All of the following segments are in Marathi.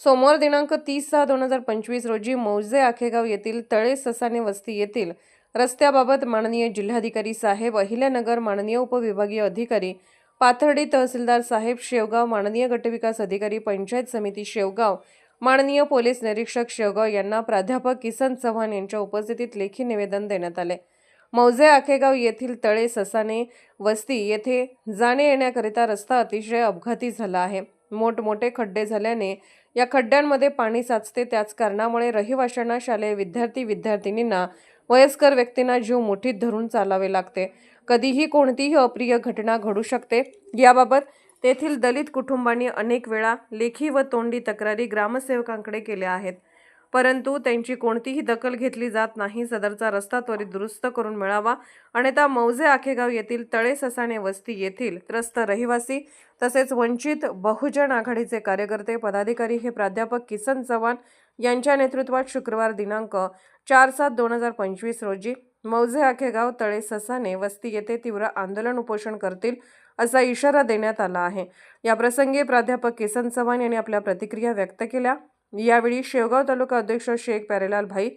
सोमवार दिनांक तीस सहा दोन हजार पंचवीस रोजी मौजे आखेगाव येथील तळे ससाने वस्ती येथील रस्त्याबाबत माननीय जिल्हाधिकारी साहेब अहिल्यानगर माननीय उपविभागीय अधिकारी पाथर्डी तहसीलदार साहेब शेवगाव माननीय गटविकास अधिकारी पंचायत समिती शेवगाव माननीय पोलीस निरीक्षक शेवगाव यांना प्राध्यापक किसन चव्हाण यांच्या उपस्थितीत लेखी निवेदन देण्यात आले. मौजे आखेगाव येथील तळे ससाने वस्ती येथे जाणे येण्याकरिता रस्ता अतिशय अपघाती झाला आहे. मोठमोठे खड्डे झाल्याने या खड्ड्यांमध्ये पाणी साचते. त्याच कारणामुळे रहिवाशांना शालेय विद्यार्थी विद्यार्थिनींना वयस्कर व्यक्तींना जीव मुठीत धरून चालावे लागते. कधीही कोणतीही अप्रिय घटना घडू शकते. याबाबत तेथील दलित कुटुंबांनी अनेक वेळा लेखी व तोंडी तक्रारी ग्रामसेवकांकडे केल्या आहेत. परंतु त्यांची कोणतीही दखल घेतली जात नाही. सदरचा रस्ता त्वरित दुरुस्त करून मिळावा. अन्यथा मौजे आखेगाव येथील तळे ससाणे वस्ती येथील त्रस्त रहिवासी तसेच वंचित बहुजन आघाडीचे कार्यकर्ते पदाधिकारी हे प्राध्यापक किसन चव्हाण यांच्या नेतृत्वात शुक्रवार दिनांक चार सात दोन हजार पंचवीस रोजी मौजे आखेगाव तळे ससाने वस्ती येथे तीव्र आंदोलन उपोषण करतील असा इशारा देण्यात आला आहे. याप्रसंगी प्राध्यापक किसन चव्हाण यांनी आपल्या प्रतिक्रिया व्यक्त केल्या. यावेळी शेवगाव तालुका अध्यक्ष शेख प्यारेलाल भाई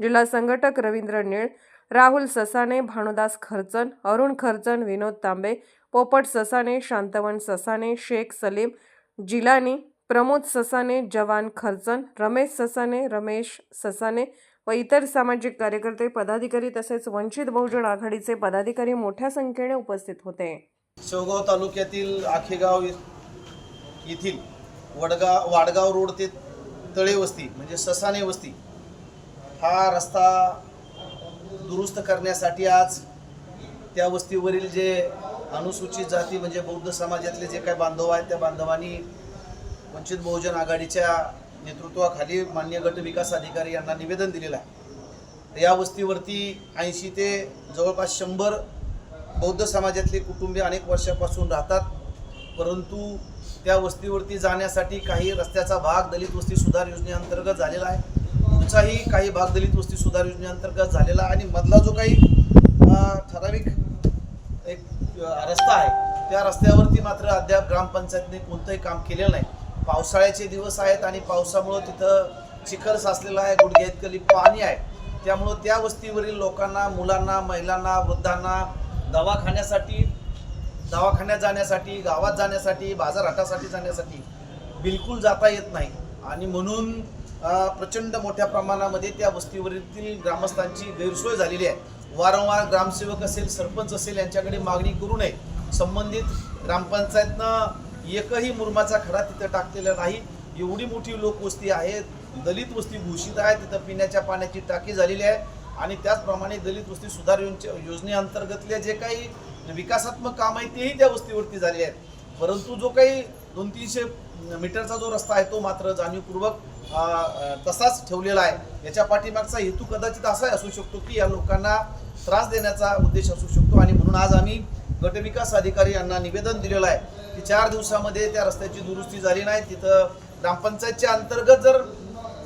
जिल्हा संघटक रवींद्र नीळ राहुल ससाने भानुदास खर्चन अरुण खर्चन विनोद तांबे पोपट ससाने शांतवन ससाने शेख सलीम जिलानी प्रमोद ससाने जवान खर्चन रमेश ससाने रमेश ससाने व इतर सामाजिक कार्यकर्ते पदाधिकारी तसेच वंचित बहुजन आघाडीचे पदाधिकारी मोठ्या संख्येने उपस्थित होते. शेवगाव तालुक्यातील आखेगाव येथील वडगाव वाडगाव रोड ते तळे वस्ती म्हणजे ससाने वस्ती हा रस्ता दुरुस्त करण्यासाठी आज त्या वस्तीवरील जे अनुसूचित जाती म्हणजे बौद्ध समाजातले जे काही बांधव आहेत त्या बांधवांनी वंचित बहुजन आघाडीच्या नेतृत्वाखाली मान्य गट विकास अधिकारी यांना निवेदन दिलेलं आहे. तर या वस्तीवरती ऐंशी ते जवळपास शंभर बौद्ध समाजातले कुटुंबे अनेक वर्षापासून राहतात. परंतु त्या वस्तीवरती जाण्यासाठी काही रस्त्याचा भाग दलित वस्ती सुधार योजनेअंतर्गत झालेला आहे. पुढचाही काही भाग दलित वस्ती सुधार योजनेअंतर्गत झालेला आणि मधला जो काही ठराविक एक रस्ता आहे त्या रस्त्यावरती मात्र अद्याप ग्रामपंचायतने कोणतंही काम केलेलं नाही. पावसाळ्याचे दिवस आहेत आणि पावसामुळं तिथं चिखल साचलेला आहे गुडघ्या इतकं पाणी आहे. त्यामुळं त्या वस्तीवरील लोकांना मुलांना महिलांना वृद्धांना दवाखान्यासाठी दवाखान्यात जाण्यासाठी गावात जाण्यासाठी बाजारहाटासाठी जाण्यासाठी बिलकुल जाता येत नाही. आणि म्हणून प्रचंड मोठ्या प्रमाणामध्ये त्या वस्तीवरील ग्रामस्थांची गैरसोय झालेली आहे. वारंवार ग्रामसेवक असेल सरपंच असेल यांच्याकडे मागणी करू नये. संबंधित ग्रामपंचायतनं एकही मुरमाचा खडा तिथं टाकलेला नाही. एवढी मोठी लोकवस्ती आहे दलित वस्ती घोषित आहे तिथं पिण्याच्या पाण्याची टाकी झालेली आहे. आणि त्याचप्रमाणे दलित वस्ती सुधार योजनेअंतर्गतले जे काही विकासात्मक काम आहे तेही त्या वस्तीवरती झाले आहेत. परंतु जो काही दोन तीनशे मीटरचा जो रस्ता आहे तो मात्र जाणीवपूर्वक तसाच ठेवलेला आहे. याच्या पाठीमागचा हेतू कदाचित असाही असू शकतो की या लोकांना त्रास देण्याचा उद्देश असू शकतो आणि म्हणून आज आम्ही गटविकास अधिकारी यांना निवेदन दिलेलं आहे की चार दिवसामध्ये त्या रस्त्याची दुरुस्ती झाली नाही. तिथं ग्रामपंचायतच्या अंतर्गत जर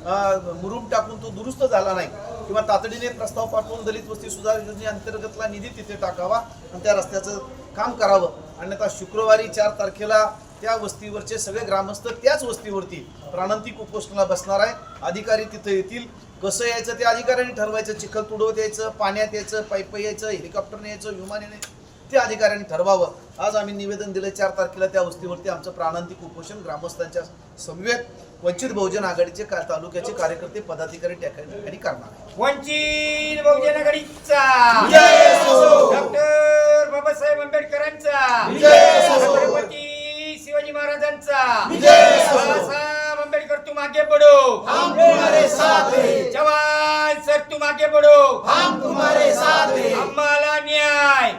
मुरूम मुरुम टाकून तो दुरुस्त झाला नाही किंवा तातडीने प्रस्ताव पाठवून दलित वस्ती सुधार योजनेअंतर्गतला निधी तिथे टाकावा आणि त्या रस्त्याचं काम करावं. अन्यथा शुक्रवारी चार तारखेला त्या वस्तीवरचे सगळे ग्रामस्थ त्याच वस्तीवरती प्राणांतिक उपोषणाला बसणार आहे. अधिकारी तिथं येतील. कसं यायचं ते अधिकाऱ्यांनी ठरवायचं. चिखल तुडवत यायचं पाण्यात यायचं पाईप यायचं हेलिकॉप्टरने यायचं विमानाने ते अधिकाऱ्यांनी ठरवावं. आज आम्ही निवेदन दिलं चार तारखेला त्या वस्तीवरती आमचं प्राणांतिक उपोषण ग्रामस्थांच्या समवेत वंचित बहुजन आघाडीचे का तालुक्याचे कार्यकर्ते पदाधिकारी ठिकाणी करणार वंचित बहुजन आघाडीचा. डॉक्टर बाबासाहेब आंबेडकरांचा. छत्रपती शिवाजी महाराजांचा. तुम आगे बढ़ो हम तुम्हारे साथ हैं. जवान सर तुम आगे बढ़ो हम तुम्हारे साथ हैं. माला न्याय.